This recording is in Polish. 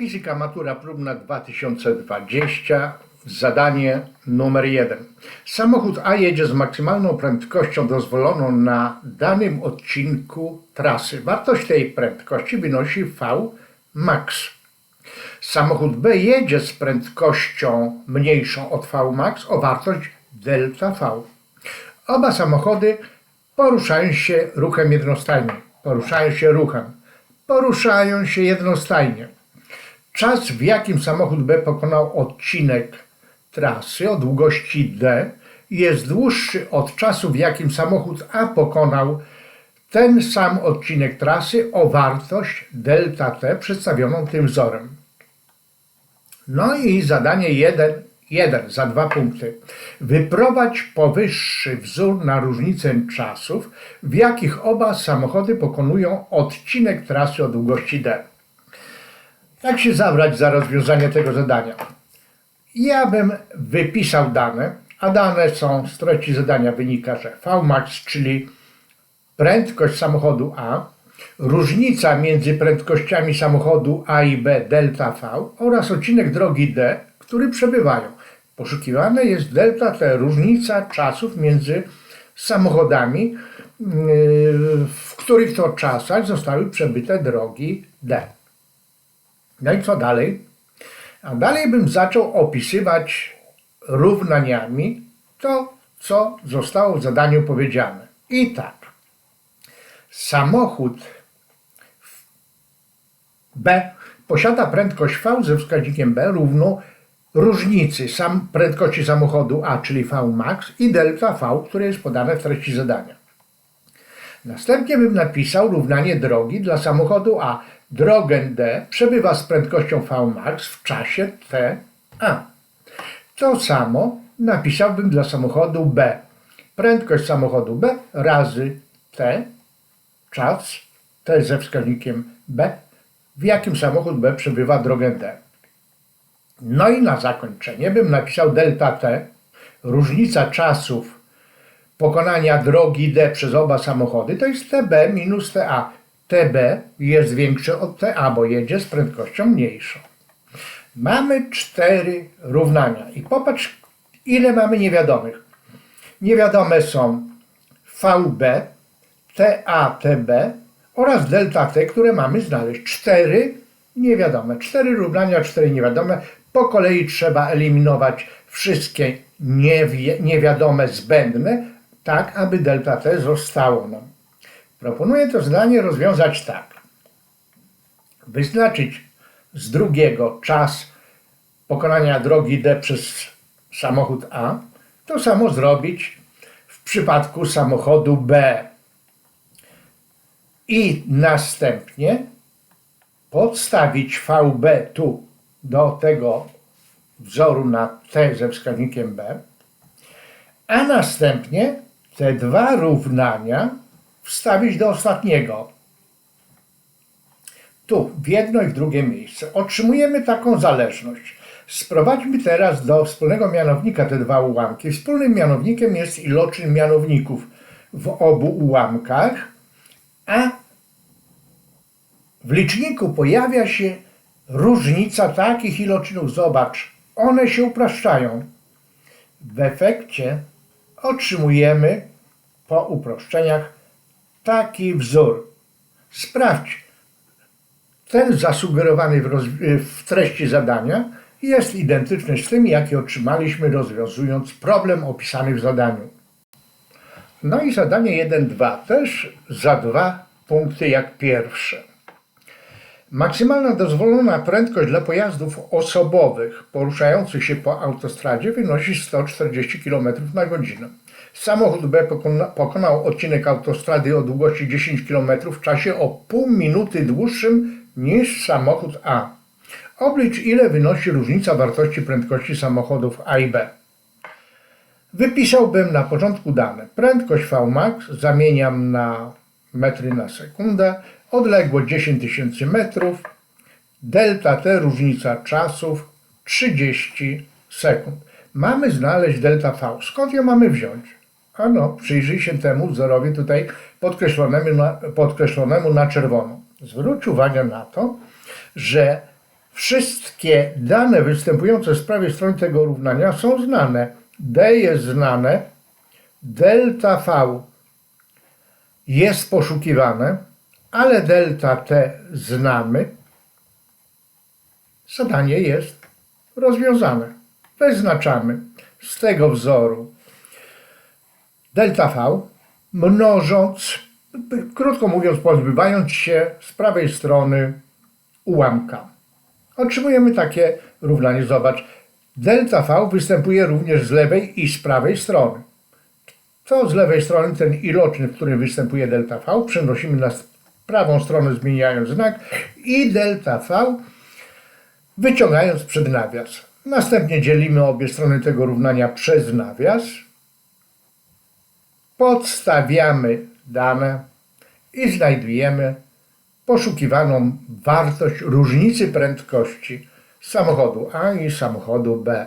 Fizyka matura próbna 2020. Zadanie numer 1. Samochód A jedzie z maksymalną prędkością dozwoloną na danym odcinku trasy. Wartość tej prędkości wynosi V max. Samochód B jedzie z prędkością mniejszą od V max o wartość delta V. Oba samochody poruszają się ruchem jednostajnym. Poruszają się ruchem. Poruszają się jednostajnie. Czas, w jakim samochód B pokonał odcinek trasy o długości D, jest dłuższy od czasu, w jakim samochód A pokonał ten sam odcinek trasy o wartość delta T przedstawioną tym wzorem. No i zadanie 1, 1 za dwa punkty. Wyprowadź powyższy wzór na różnicę czasów, w jakich oba samochody pokonują odcinek trasy o długości D. Jak się zabrać za rozwiązanie tego zadania? Ja bym wypisał dane, a dane są z treści zadania wynika, że Vmax, czyli prędkość samochodu A, różnica między prędkościami samochodu A i B delta V oraz odcinek drogi D, który przebywają. Poszukiwane jest delta T, różnica czasów między samochodami, yy, w których to czasach zostały przebyte drogi D. No i co dalej? A dalej bym zaczął opisywać równaniami to, co zostało w zadaniu powiedziane. I tak. Samochód B posiada prędkość V ze wskaźnikiem B równą różnicy sam prędkości samochodu A, czyli V max i delta V, które jest podane w treści zadania. Następnie bym napisał równanie drogi dla samochodu A. Drogę D przebywa z prędkością Vmax w czasie T A. To samo napisałbym dla samochodu B. Prędkość samochodu B razy T, czas T ze wskaźnikiem B, w jakim samochód B przebywa drogę D. No i na zakończenie bym napisał delta T, różnica czasów pokonania drogi D przez oba samochody to jest TB minus TA. TB jest większe od TA, bo jedzie z prędkością mniejszą. Mamy cztery równania i popatrz, ile mamy niewiadomych. Niewiadome są VB, TA, TB oraz delta T, które mamy znaleźć. Cztery niewiadome. Cztery równania, cztery niewiadome. Po kolei trzeba eliminować wszystkie niewi niewiadome zbędne, tak aby delta T zostało nam. Proponuję to zadanie rozwiązać tak. Wyznaczyć z drugiego czas pokonania drogi D przez samochód A. To samo zrobić w przypadku samochodu B. I następnie podstawić VB tu do tego wzoru na T ze wskaźnikiem B, a następnie te dwa równania wstawić do ostatniego. Tu, w jedno i w drugie miejsce. Otrzymujemy taką zależność. Sprowadźmy teraz do wspólnego mianownika te dwa ułamki. Wspólnym mianownikiem jest iloczyn mianowników w obu ułamkach, a w liczniku pojawia się różnica takich iloczynów. Zobacz, one się upraszczają. W efekcie otrzymujemy po uproszczeniach taki wzór. Sprawdź. Ten zasugerowany w, w treści zadania jest identyczny z tym, jaki otrzymaliśmy rozwiązując problem opisany w zadaniu. No i zadanie 1-2 też za dwa punkty jak pierwsze. Maksymalna dozwolona prędkość dla pojazdów osobowych poruszających się po autostradzie wynosi 140 km na godzinę. Samochód B pokona, pokonał odcinek autostrady o długości 10 km w czasie o pół minuty dłuższym niż samochód A. Oblicz ile wynosi różnica wartości prędkości samochodów A i B. Wypisałbym na początku dane. Prędkość Vmax zamieniam na metry na sekundę, odległość 10 tysięcy metrów, delta T różnica czasów 30 sekund. Mamy znaleźć delta V. Skąd ją mamy wziąć? Ano, przyjrzyj się temu wzorowi tutaj podkreślonemu na, podkreślonemu na czerwono. Zwróć uwagę na to, że Wszystkie dane występujące z prawej strony tego równania są znane. D jest znane, delta V jest poszukiwane, ale delta T znamy. Zadanie jest rozwiązane. Wyznaczamy z tego wzoru delta V, mnożąc, krótko mówiąc, pozbywając się z prawej strony ułamka. Otrzymujemy takie równanie. Zobacz, delta V występuje również z lewej i z prawej strony. To z lewej strony ten ilocznik, w którym występuje delta V, przenosimy na prawą stronę, zmieniając znak i delta V wyciągając przed nawias. Następnie dzielimy obie strony tego równania przez nawias. Podstawiamy dane i znajdujemy poszukiwaną wartość różnicy prędkości samochodu A i samochodu B.